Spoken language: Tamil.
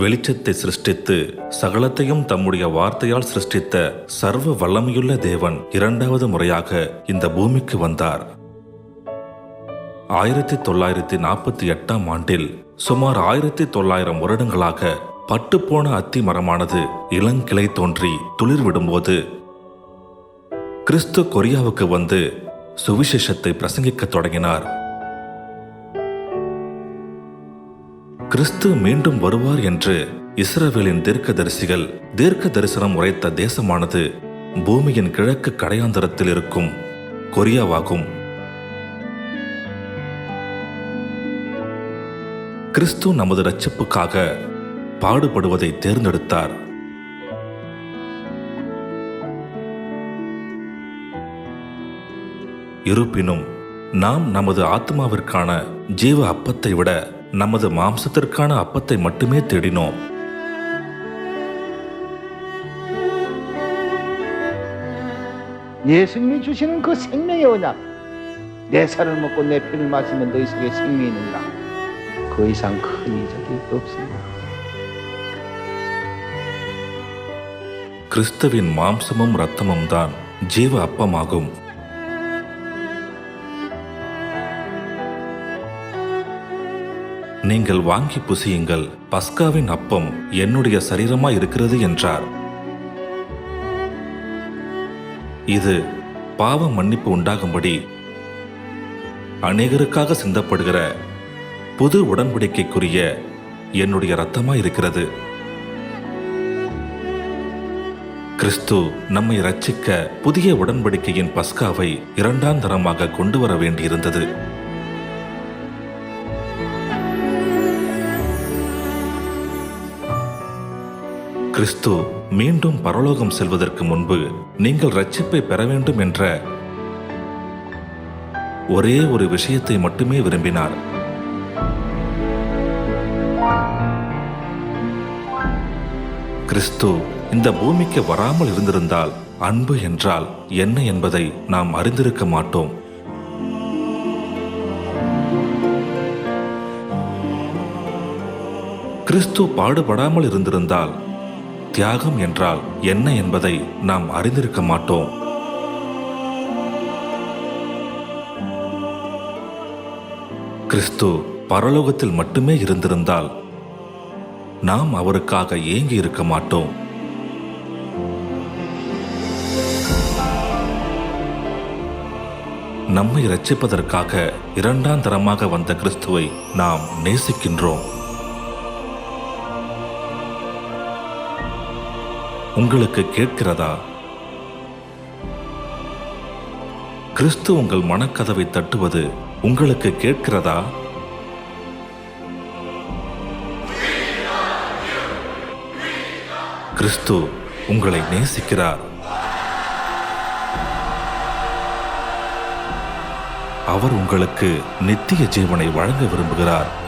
வெளிச்சத்தை சிருஷ்டித்து சகலத்தையும் தம்முடைய வார்த்தையால் சிருஷ்டித்த சர்வ வல்லமையுள்ள தேவன் இரண்டாவது முறையாக இந்த பூமிக்கு வந்தார். ஆயிரத்தி தொள்ளாயிரத்தி நாற்பத்தி எட்டாம் ஆண்டில் சுமார் ஆயிரத்தி தொள்ளாயிரம் வருடங்களாக பட்டுப்போன அத்தி மரமானது இளங்கிளை தோன்றி துளிர் விடும்போது கிறிஸ்து கொரியாவுக்கு வந்து சுவிசேஷத்தை பிரசங்கிக்கத் தொடங்கினார். கிறிஸ்து மீண்டும் வருவார் என்று இஸ்ரவேலின் தீர்க்கதரிசிகள் தீர்க்க தரிசனம் உரைத்த தேசமானது பூமியின் கிழக்கு கடையாந்தரத்தில் இருக்கும் கொரியாவாகும். கிறிஸ்து நமது ரட்சிப்புக்காக பாடுபடுவதை தேர்ந்தெடுத்தார். இருப்பினும் நாம் நமது ஆத்மாவிற்கான ஜீவ அப்பத்தை விட நமது மாம்சத்திற்கான அப்பத்தை மட்டுமே தேடினோம் 예수님이 주시는 그 생명의 언약 내 살을 먹고 내 피를 마시면 너희 속에 생명이 있느니라 그 이상 큰 이적이 없습니다 கிறிஸ்துவின் மாம்சமும் இரத்தமும் தான் ஜீவ அப்பமாகும் நீங்கள் வாங்கி புசியுங்கள். பஸ்காவின் அப்பம் என்னுடைய சரீரமா இருக்கிறது என்றார். இது பாவ மன்னிப்பு உண்டாகும்படி அநேகருக்காக சிந்தப்படுகிற புது உடன்படிக்கைக்குரிய என்னுடைய இரத்தமா இருக்கிறது. கிறிஸ்து நம்மை ரட்சிக்க புதிய உடன்படிக்கையின் பஸ்காவை இரண்டாம் தரமாக கொண்டு வர வேண்டியிருந்தது. கிறிஸ்து மீண்டும் பரலோகம் செல்வதற்கு முன்பு நீங்கள் ரட்சிப்பை பெற வேண்டும் என்ற ஒரே ஒரு விஷயத்தை மட்டுமே விரும்பினார். கிறிஸ்து இந்த பூமிக்கு வராமல் இருந்திருந்தால் அன்பு என்றால் என்ன என்பதை நாம் அறிந்திருக்க மாட்டோம். கிறிஸ்து பாடுபடாமல் இருந்திருந்தால் தியாகம் என்றால் என்ன என்பதை நாம் அறிந்திருக்க மாட்டோம். கிறிஸ்து பரலோகத்தில் மட்டுமே இருந்திருந்தால் நாம் அவருக்காக ஏங்கி இருக்க மாட்டோம். நம்மை ரட்சிப்பதற்காக இரண்டாம் தரமாக வந்த கிறிஸ்துவை நாம் நேசிக்கின்றோம். உங்களுக்கு கேட்கிறதா? கிறிஸ்து உங்கள் மனக்கதவை தட்டுவது உங்களுக்கு கேட்கிறதா? கிறிஸ்து உங்களை நேசிக்கிறார். அவர் உங்களுக்கு நித்திய ஜீவனை வழங்க விரும்புகிறார்.